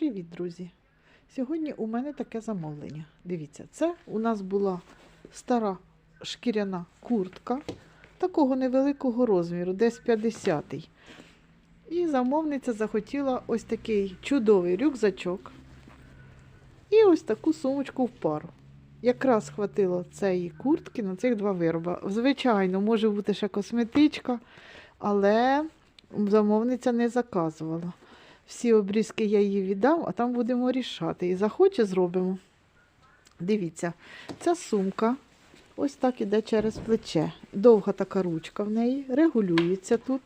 Привіт, друзі! Сьогодні у мене таке замовлення. Дивіться, це у нас була стара шкіряна куртка такого невеликого розміру, десь 50-й. І замовниця захотіла ось такий чудовий рюкзачок і ось таку сумочку в пару. Якраз хватило цієї куртки на цих два вироби. Звичайно, може бути ще косметичка, але замовниця не заказувала. Всі обрізки я їй віддам, а там будемо рішати. І захоче, зробимо. Дивіться, ця сумка ось так іде через плече. Довга така ручка в неї, регулюється тут.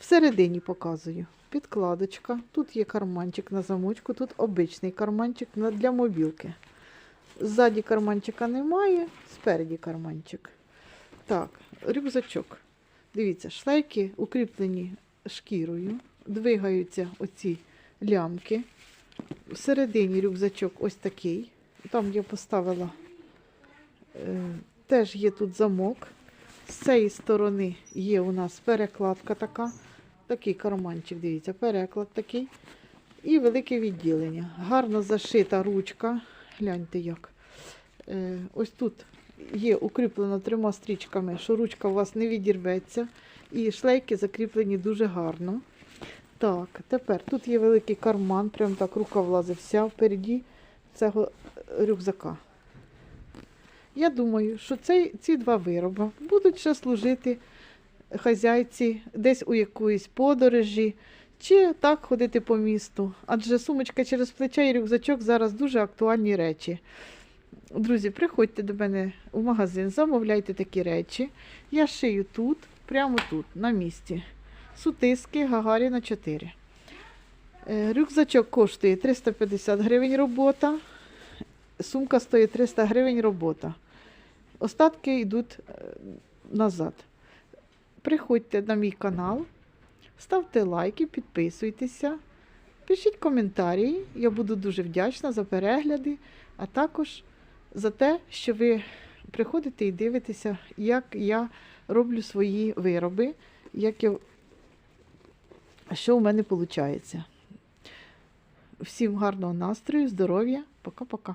Всередині показую. Підкладочка. Тут є карманчик на замочку, тут обичний карманчик для мобілки. Ззаді карманчика немає, спереді карманчик. Так, рюкзачок. Дивіться, шлейки укріплені шкірою, двигаються оці лямки. Всередині рюкзачок ось такий. Там я поставила, е, теж є тут замок. З цієї сторони є у нас перекладка така. Такий карманчик, дивіться, переклад такий. І велике відділення. Гарно зашита ручка. Гляньте як. Е, ось тут є укріплено трьома стрічками, що ручка у вас не відірветься. І шлейки закріплені дуже гарно. Так, тепер тут є великий карман, прям так рука влазить вся впереді цього рюкзака. Я думаю, що цей, ці два вироби будуть ще служити хазяйці десь у якоїсь подорожі, чи так ходити по місту. Адже сумочка через плече і рюкзачок зараз дуже актуальні речі. Друзі, приходьте до мене в магазин, замовляйте такі речі. Я шию тут, прямо тут, на місці. Сутиски Гагаріна 4. Е, Рюкзачок коштує 350 гривень робота. Сумка стоїть 300 гривень робота. Остатки йдуть е, назад. Приходьте на мій канал, ставте лайки, підписуйтеся, пишіть коментарі. Я буду дуже вдячна за перегляди, а також за те, що ви приходите і дивитеся, як я роблю свої вироби, як я що у мене виходить. Всім гарного настрою, здоров'я. Пока-пока.